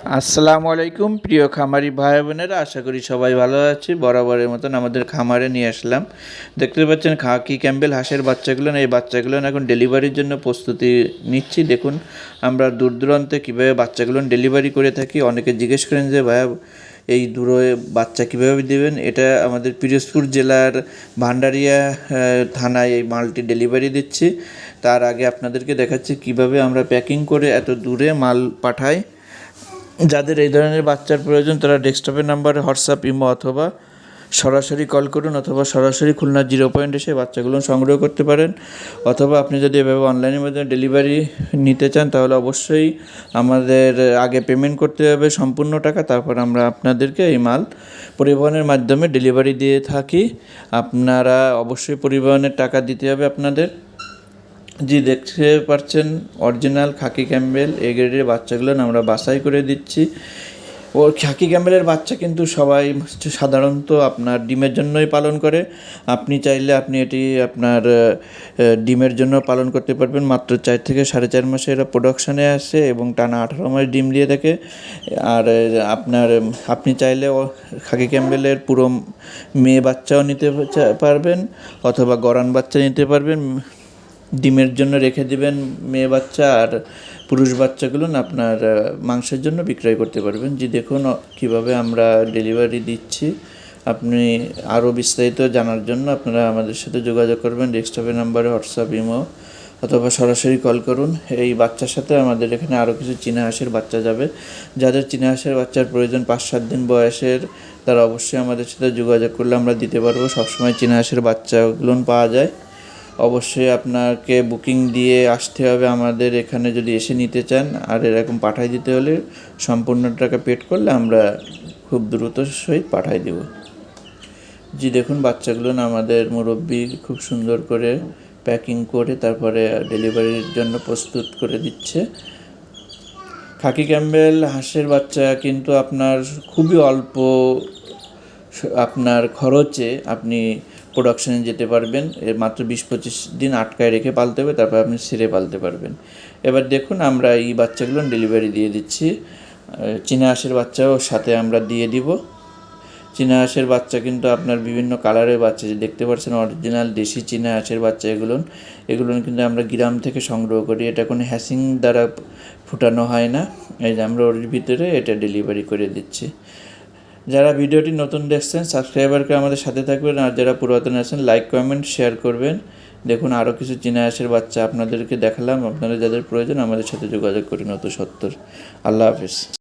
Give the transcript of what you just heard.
আসসালামু আলাইকুম, প্রিয় খামারি ভাই বোনেরা, আশা করি সবাই ভালো আছি। বরাবরের মতন আমাদের খামারে নিয়ে আসলাম। দেখতে পাচ্ছেন খাকি ক্যাম্বেল হাঁসের বাচ্চাগুলো এই বাচ্চাগুলো এখন ডেলিভারির জন্য প্রস্তুতি নিচ্ছি। দেখুন, আমরা দূর দূরান্তে কীভাবে বাচ্চাগুলো ডেলিভারি করে থাকি। অনেকে জিজ্ঞেস করেন যে, ভাইয়া, এই দূরে বাচ্চা কীভাবে দেবেন? এটা আমাদের পিরোজপুর জেলার ভান্ডারিয়া থানায় এই মালটি ডেলিভারি দিচ্ছি। তার আগে আপনাদেরকে দেখাচ্ছি কীভাবে আমরা প্যাকিং করে এত দূরে মাল পাঠাই। যাদের এই ধরনের বাচ্চার প্রয়োজন, তারা ডেস্কটপের নাম্বারে হোয়াটসঅ্যাপ, ইমো অথবা সরাসরি কল করুন অথবা সরাসরি খুলনা জিরো পয়েন্ট এসে বাচ্চাগুলো সংগ্রহ করতে পারেন। অথবা আপনি যদি এভাবে অনলাইনের মাধ্যমে ডেলিভারি নিতে চান, তাহলে অবশ্যই আমাদের আগে পেমেন্ট করতে হবে সম্পূর্ণ টাকা, তারপর আমরা আপনাদেরকে এই মাল পরিবহনের মাধ্যমে ডেলিভারি দিয়ে থাকি। আপনারা অবশ্যই পরিবহনের টাকা দিতে হবে আপনাদের। জি, দেখতে পাচ্ছেন অরিজিনাল খাকি ক্যাম্বেল এ গ্রেডের বাচ্চাগুলো আমরা বাছাই করে দিচ্ছি। ও, খাকি ক্যাম্বেলের বাচ্চা কিন্তু সবাই সাধারণত আপনার ডিমের জন্যই পালন করে। আপনি চাইলে আপনি এটি আপনার ডিমের জন্য পালন করতে পারবেন। মাত্র চার থেকে সাড়ে চার মাসে এরা প্রোডাকশানে আসে এবং টানা আঠারো মাস ডিম দিয়ে থাকে। আর আপনার আপনি চাইলে ও, খাকি ক্যাম্বেলের পুরো মেয়ে বাচ্চাও নিতে পারবেন, অথবা গরান বাচ্চা নিতে পারবেন। ডিমের জন্য রেখে দিবেন মেয়ে বাচ্চা আর পুরুষ বাচ্চাগুলো আপনার মাংসের জন্য বিক্রয় করতে পারবেন। যে দেখুন কীভাবে আমরা ডেলিভারি দিচ্ছি। আপনি আরও বিস্তারিত জানার জন্য আপনারা আমাদের সাথে যোগাযোগ করবেন। ডেস্কটপের নাম্বারে হোয়াটসঅ্যাপ ইমো অথবা সরাসরি কল করুন। এই বাচ্চার সাথে আমাদের এখানে আরও কিছু চীনা হাঁসের বাচ্চা যাবে। যাদের চীনা হাঁসের বাচ্চার প্রয়োজন পাঁচ সাত দিন বয়সের, তারা অবশ্যই আমাদের সাথে যোগাযোগ করলে আমরা দিতে পারব। সবসময় চীনা হাঁসের বাচ্চাগুলো পাওয়া যায়। অবশ্যই আপনাকে বুকিং দিয়ে আসতে হবে। আমাদের এখানে যদি এসে নিতে চান, আর এরকম পাঠাই দিতে হলে সম্পূর্ণ টাকা পেড করলে আমরা খুব দ্রুত সহিত পাঠাই দেব। জি, দেখুন, বাচ্চাগুলো না আমাদের মুরব্বি খুব সুন্দর করে প্যাকিং করে তারপরে ডেলিভারির জন্য প্রস্তুত করে দিচ্ছে। খাকি ক্যাম্বেল হাঁসের বাচ্চা কিন্তু আপনার খুবই অল্প আপনার খরচে আপনি প্রোডাকশানে যেতে পারবেন, এর মাত্র বিশ পঁচিশ দিন আটকায় রেখে পালতে হবে, তারপর আপনি ছেড়ে পালতে পারবেন। এবার দেখুন, আমরা এই বাচ্চাগুলো ডেলিভারি দিয়ে দিচ্ছি। চীনা হাঁসের বাচ্চাও সাথে আমরা দিয়ে দিব। চীনা হাঁসের বাচ্চা কিন্তু আপনার বিভিন্ন কালারের বাচ্চা, যে দেখতে পাচ্ছেন অরিজিনাল দেশি চীনা হাঁসের বাচ্চা এগুলো এগুলো কিন্তু আমরা গ্রাম থেকে সংগ্রহ করি। এটা কোনো হ্যাসিং দ্বারা ফুটানো হয় না। এই যে আমরা ওর ভিতরে এটা ডেলিভারি করে দিচ্ছি। যারা ভিডিওটি নতুন দেখছেন সাবস্ক্রাইবার করে আমাদের সাথে থাকবেন আর যারা পুরাতন আছেন লাইক কমেন্ট শেয়ার করবেন। দেখুন আরও কিছু চীনা আসের বাচ্চা আপনাদেরকে দেখালাম। আপনারা যাদের প্রয়োজন, আমাদের সাথে যোগাযোগ করুন অত সত্তর। আল্লাহ হাফিজ।